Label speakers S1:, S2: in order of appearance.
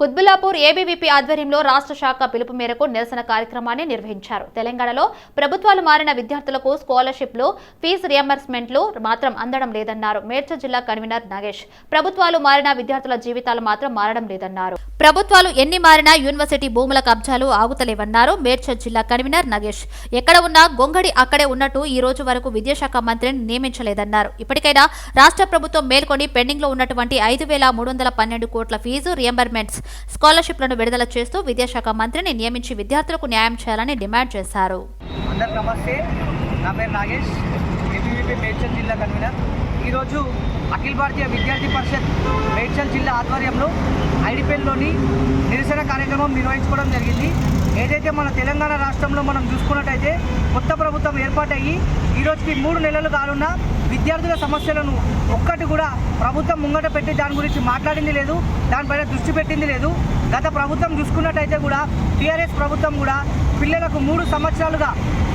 S1: Quthbullapur ABVP ఆధ్వర్యంలో రాష్ట్ర శాఖ పిలుపు మేరకు నిరసన కార్యక్రమాన్ని నిర్వహించారు. తెలంగాణలో ప్రభుత్వాలు మారిన విద్యార్థులకు స్కాలర్షిప్లు ఫీజు రియంబర్స్మెంట్లు మాత్రం అందడం లేదన్నారు. మేడ్చల్ జిల్లా కన్వీనర్ నాగేష్ ప్రభుత్వాలు మారిన విద్యార్థుల జీవితాలు మాత్రం మారడం లేదన్నారు. ప్రభుత్వాలు ఎన్ని మారినా యూనివర్సిటీ భూముల కబ్జాలు ఆగుతలేవన్నారు మేడ్చల్ జిల్లా కన్వీనర్ నగేష్. ఎక్కడ ఉన్నా గొంగడి అక్కడే ఉన్నట్టు ఈ రోజు వరకు విద్యాశాఖ మంత్రిని నియమించలేదన్నారు. ఇప్పటికైనా రాష్ట్ర ప్రభుత్వం మేల్కొని పెండింగ్లో ఉన్నటువంటి ఐదు వేల మూడు వందల పన్నెండు కోట్ల ఫీజు రియంబర్మెంట్స్ స్కాలర్షిప్లను విడుదల చేస్తూ విద్యాశాఖ మంత్రిని నియమించి విద్యార్థులకు న్యాయం చేయాలని డిమాండ్ చేశారు.
S2: అందరికి నమస్తే. నా పేరు నాగేష్. ఏబీవీపీ మేడ్చల్ జిల్లా కన్వీనర్. ఈరోజు అఖిల భారతీయ విద్యార్థి పరిషత్ మేడ్చల్ జిల్లా ఆధ్వర్యంలో ఐడిపెల్లోని నిరసన కార్యక్రమం నిర్వహించుకోవడం జరిగింది. ఏదైతే మన తెలంగాణ రాష్ట్రంలో మనం చూసుకున్నట్టయితే కొత్త ప్రభుత్వం ఏర్పాటయ్యి ఈ రోజుకి మూడు నెలలు కాలున్న విద్యార్థుల సమస్యలను ఒక్కటి కూడా ప్రభుత్వం ముంగట పెట్టి దాని గురించి మాట్లాడింది లేదు దానిపైన దృష్టి పెట్టింది లేదు. గత ప్రభుత్వం చూసుకున్నట్టయితే కూడా టీఆర్ఎస్ ప్రభుత్వం కూడా పిల్లలకు మూడు సంవత్సరాలుగా